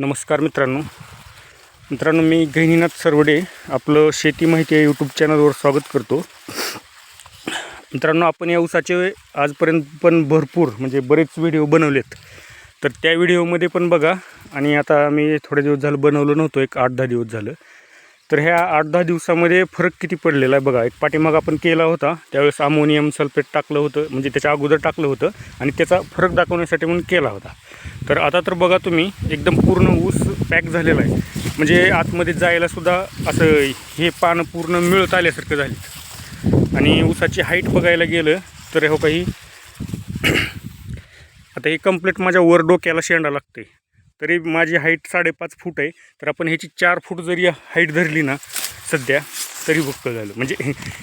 नमस्कार मित्रांनो. मित्रांनो मी गहिनीनाथ सरवडे आपलं शेती माहिती या यूट्यूब चॅनलवर स्वागत करतो. मित्रांनो आपण या ऊसाचे आजपर्यंत पण भरपूर म्हणजे बरेच व्हिडिओ बनवलेत. तर त्या व्हिडिओमध्ये पण बघा आणि आता मी थोडे दिवस झालं बनवलं नव्हतं एक आठ दहा दिवस झालं. तर ह्या आठ दहा दिवसामध्ये फरक किती पडलेला आहे बघा. एक पाठीमाग आपण केला होता त्यावेळेस अमोनियम सल्फेट टाकलं होतं म्हणजे त्याच्या अगोदर टाकलं होतं आणि त्याचा फरक दाखवण्यासाठी म्हणून केला होता. तर आता तर बघा तुम्ही एकदम पूर्ण ऊस पॅक झालेला आहे. म्हणजे आतमध्ये जायला सुद्धा असं हे पानं पूर्ण मिळत आल्यासारखं झाली. आणि ऊसाची हाईट बघायला गेलं तर हो काही आता हे कंप्लीट माझ्या वर डोक्याला शेंडा लागते तरी माझी हाईट साडेपाच फूट आहे. तर आपण ह्याची चार फूट जरी हाईट धरली ना सध्या तरी बक्कळ झालं. म्हणजे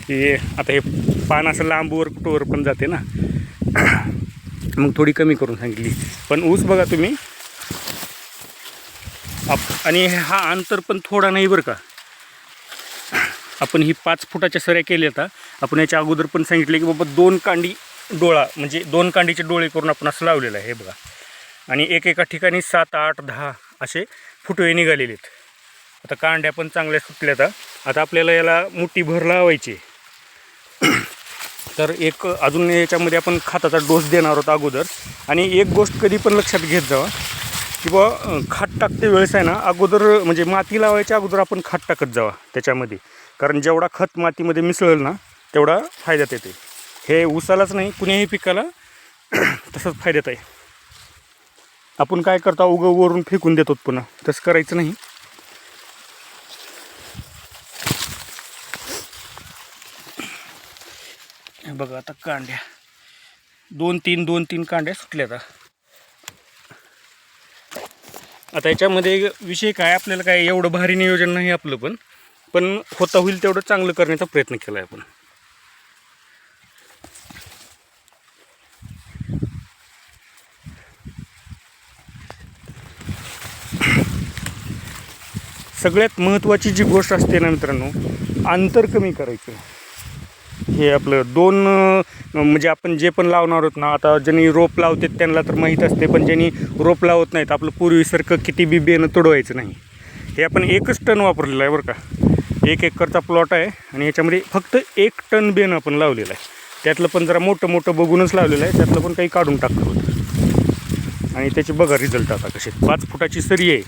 हे आता हे पान असं लांबवर कुठंवर पण जाते ना. मग थोडी कमी करून सांगितली. पण ऊस बघा तुम्ही. आप आणि हा अंतर पण थोडा नाही बरं का. आपण ही पाच फुटाच्या सऱ्या केल्या आता. आपण याच्या अगोदर पण सांगितले की बाबा दोन कांडी डोळा म्हणजे दोन कांडीचे डोळे करून आपण असं लावलेलं आहे हे बघा. आणि एक एका ठिकाणी सात आठ दहा असे फुटवे निघालेले आहेत. आता कांड्या पण चांगल्या सुटल्या आता आता आपल्याला याला मोठी भर लावायची तर एक अजून याच्यामध्ये आपण खताचा डोस देणार आहोत अगोदर. आणि एक गोष्ट कधी पण लक्षात घेत जावा की बुवा खात टाकते वेळेस आहे ना अगोदर म्हणजे माती लावायच्या अगोदर आपण खात टाकत जावा त्याच्यामध्ये. कारण जेवढा खत मातीमध्ये मिसळेल ना तेवढा फायद्यात येते. हे ऊसालाच नाही कुण्याही पिकाला तसंच फायद्यात आहे. आपण काय करता उगं वरून फेकून देतो पुन्हा. तसं करायचं नाही. बघा आता कांड्या. दोन तीन दोन तीन कांड्या सुटल्या आता आता याच्यामध्ये विषय काय आपल्याला काय एवढं भारी नियोजन नाही आपलं पण. पण होता होईल तेवढं चांगलं करण्याचा प्रयत्न केला आहे आपण. सगळ्यात महत्त्वाची जी गोष्ट असते ना मित्रांनो अंतर कमी करायचं. हे आपलं दोन म्हणजे आपण जे पण लावणार आहोत ना आता ज्यांनी रोप लावते त्यांना तर माहीत असते पण ज्यांनी रोप लावत नाहीत आपलं पूर्वीसारखं किती बी बियाणं तोडवायचं नाही. हे आपण एकच टन वापरलेलं आहे बरं का. एक एकरचा प्लॉट आहे आणि याच्यामध्ये फक्त एक टन बियाणं आपण लावलेलं आहे. त्यातलं पण जरा मोठं मोठं बघूनच लावलेलं आहे त्यातलं पण काही काढून टाकलं होतं. आणि त्याचे बघा रिझल्ट आता कसे पाच फुटाची सरी आहे.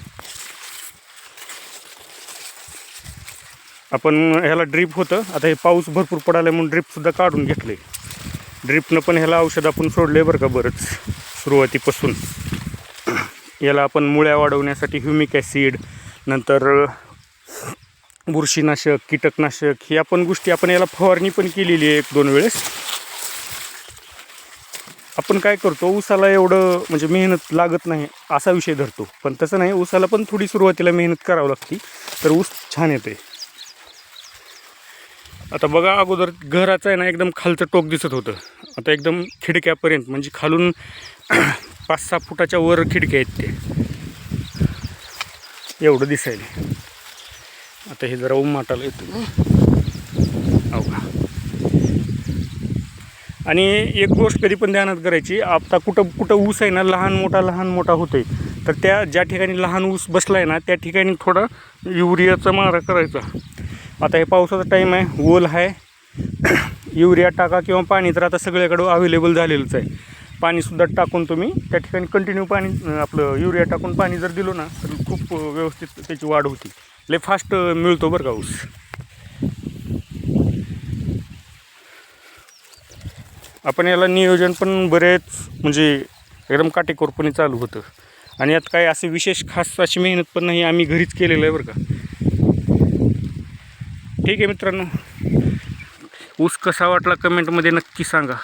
आपण ह्याला ड्रीप होतं. आता हे पाऊस भरपूर पडायला म्हणून ड्रीपसुद्धा काढून घेतलं. आहे ड्रीपनं पण ह्याला औषध आपण सोडले बरं का बरंच सुरुवातीपासून. याला आपण मुळ्या वाढवण्यासाठी ह्युमिक ॲसिड नंतर बुरशीनाशक कीटकनाशक ही आपण गोष्टी आपण याला फवारणी पण केलेली आहे एक दोन वेळेस. आपण काय करतो ऊसाला एवढं म्हणजे मेहनत लागत नाही असा विषय धरतो. पण तसं नाही ऊसाला पण थोडी सुरुवातीला मेहनत करावं लागते. तर ऊस छान येते आता बघा अगोदर घराचं आहे ना एकदम खालचं टोक दिसत होतं. आता एकदम खिडक्यापर्यंत म्हणजे खालून पाच सहा फुटाच्या वर खिडक्या आहेत ते. एवढं दिसायला. आता हे जरा उमाटाला येतं. हो का? आणि एक गोष्ट कधी पण ध्यानात करायची आता कुठं कुठं ऊस आहे ना लहान मोठा लहान मोठा होतोय. तर त्या ज्या ठिकाणी लहान ऊस बसला आहे ना त्या ठिकाणी थोडा युरियाचा मारा करायचा. आता हे पावसाचा टाईम आहे. ओल आहे. युरिया टाका किंवा पाणी तर आता सगळ्याकडं अवेलेबल झालेलंच आहे. पाणीसुद्धा टाकून तुम्ही त्या ठिकाणी कंटिन्यू पाणी आपलं युरिया टाकून पाणी जर दिलं ना तर खूप व्यवस्थित त्याची वाढ होती. लय फास्ट मिळतो बरं का ऊस. आपण याला नियोजन पण बरेच म्हणजे एकदम काटेकोरपणे चालू होतं. आणि यात काय असे विशेष खास अशी मेहनत पण नाही आम्ही घरीच केलेलं आहे बरं का. ठीक आहे मित्रांनो. ऊस कसा वाटला कमेंटमध्ये नक्की सांगा.